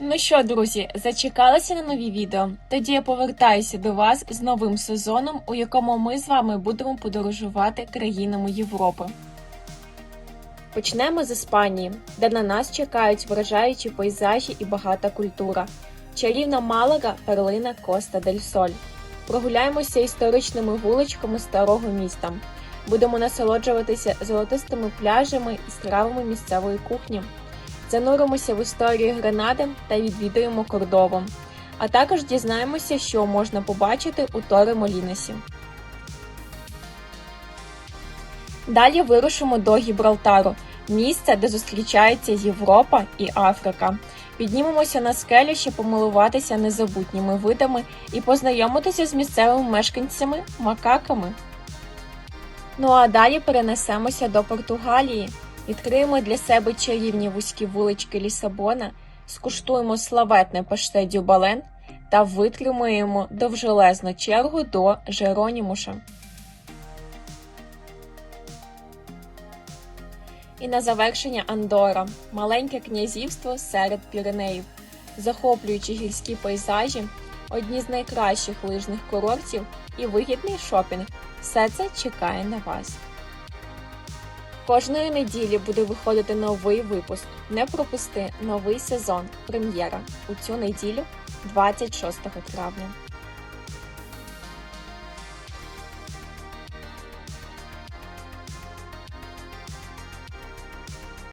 Ну що, друзі, зачекалися на нові відео? Тоді я повертаюся до вас з новим сезоном, у якому ми з вами будемо подорожувати країнами Європи. Почнемо з Іспанії, де на нас чекають вражаючі пейзажі і багата культура. Чарівна Малага, перлина Коста дель Соль. Прогуляємося історичними вуличками старого міста. Будемо насолоджуватися золотистими пляжами і стравами місцевої кухні. Зануримося в історію Гренади та відвідуємо Кордову. А також дізнаємося, що можна побачити у Торе Молінесі. Далі вирушимо до Гібралтару, місце, де зустрічаються Європа і Африка. Піднімемося на скелю, щоб помилуватися незабутніми видами і познайомитися з місцевими мешканцями макаками. Ну а далі перенесемося до Португалії, відкриємо для себе чарівні вузькі вулички Лісабона, скуштуємо славетне паште дюбален та витримуємо довжелезну чергу до Жеронімуша. І на завершення Андора маленьке князівство серед Піренеїв, захоплюючі гірські пейзажі, одні з найкращих лижних курортів і вигідний шопінг. Все це чекає на вас. Кожної неділі буде виходити новий випуск. Не пропусти новий сезон. Прем'єра у цю неділю, 26 травня.